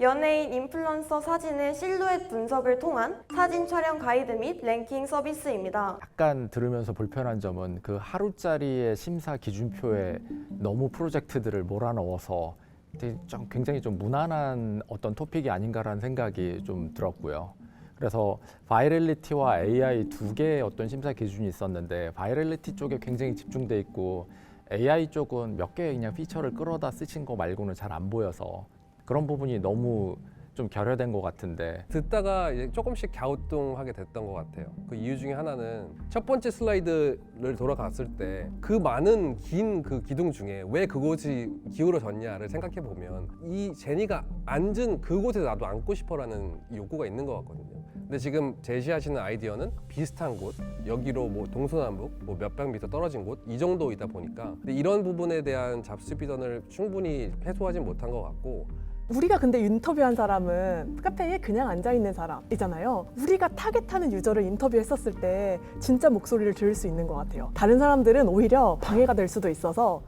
연예인 인플루언서 사진의 실루엣 분석을 통한 사진 촬영 가이드 및 랭킹 서비스입니다. 약간 들으면서 불편한 점은 그 하루짜리의 심사 기준표에 너무 프로젝트들을 몰아넣어서 좀 굉장히 좀 무난한 어떤 토픽이 아닌가라는 생각이 좀 들었고요. 그래서 바이럴리티와 AI 두 개의 어떤 심사 기준이 있었는데 바이럴리티 쪽에 굉장히 집중돼 있고 AI 쪽은 몇 개의 그냥 피처를 끌어다 쓰신 거 말고는 잘 안 보여서 그런 부분이 너무 좀 결여된 것 같은데 듣다가 이제 조금씩 갸우뚱하게 됐던 것 같아요. 그 이유 중에 하나는 첫 번째 슬라이드를 돌아갔을 때 그 많은 긴 그 기둥 중에 왜 그곳이 기울어졌냐를 생각해 보면 이 제니가 앉은 그곳에 나도 앉고 싶어라는 욕구가 있는 것 같거든요. 근데 지금 제시하시는 아이디어는 비슷한 곳 여기로 뭐 동서남북 뭐 몇백 미터 떨어진 곳 이 정도이다 보니까 이런 부분에 대한 잡스 비전을 충분히 해소하지 못한 것 같고 우리가 근데 인터뷰한 사람은 카페에 그냥 앉아 있는 사람이잖아요. 우리가 타겟하는 유저를 인터뷰했었을 때 진짜 목소리를 들을 수 있는 것 같아요. 다른 사람들은 오히려 방해가 될 수도 있어서